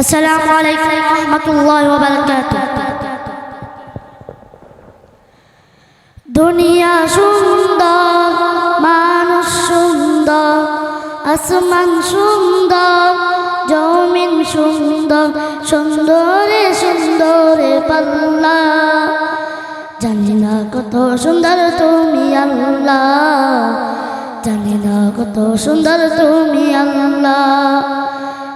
আসসালামু আলাইকুম রহমতুল্লাহ বারকাত দুনিয়া সুন্দর, মানুষ সুন্দর, আসমান সুন্দর, জমিন সুন্দর, সুন্দরে সুন্দরে পাল্লা। জানি না কত সুন্দর তুমি আল্লাহ, জানি না কত সুন্দর তুমি আল্লাহ।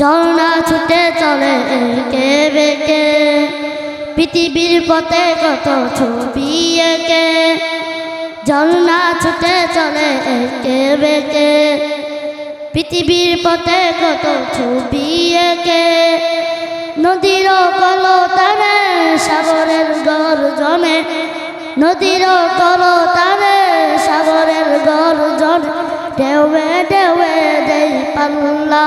ঝর্ণা ছুটে চলে একে বেকে। পৃথিবীর পথে কত ছবি একে। ঝর্ণা ছুটে চলে একে বেকে। পৃথিবীর পথে কত ছবি একে। নদীর কলতানে সাগরের গর্জনে নদীর কলতানে সাগরের গর্জনে ঢেউয়ে ঢেউয়ে দেই পাল্লা।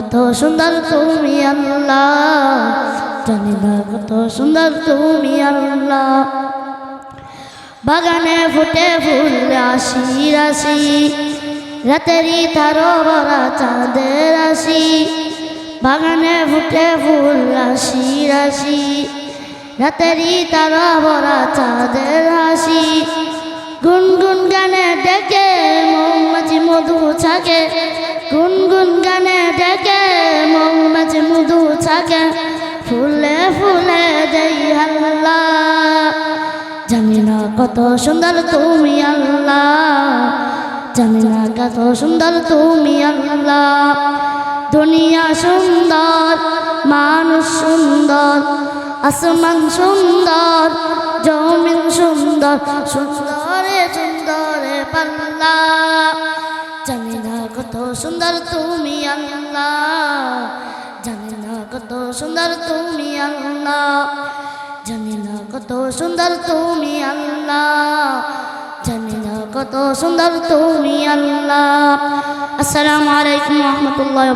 কত সুন্দর তুমি আল্লাহ। কত সুন্দর তুমি আল্লাহ। বাগানে ফুটে ফুল রাশি রাশি রাতেরই তারো ভরা চাঁদের রাশি বাগানে ফুটে ফুল রাশি রাশি রাতেরই তারা ভরা চাঁদের হাসি গুনগুন গানে ডেকে, মৌমাছি মধু ছাকে। গুনগুন গানে ডেকে, মৌমাছি মধু ছাকে, ফুলে ফুলে দেই হাল্লা জানি না কত সুন্দর তুমি আল্লাহ। জানি না কত সুন্দর তুমি আল্লাহ। দুনিয়া সুন্দর, মানুষ সুন্দর, আসমান সুন্দর, জমিন সুন্দর, সুন্দরে সুন্দরে পাল্লা। কত সুন্দর তুমি আল্লাহ। জানি না কত সুন্দর তুমি আল্লাহ। জানি না কত সুন্দর তুমি আল্লাহ। জানি না কত সুন্দর তুমি আল্লাহ। আসসালামু আলাইকুম রহমতুল্লাহ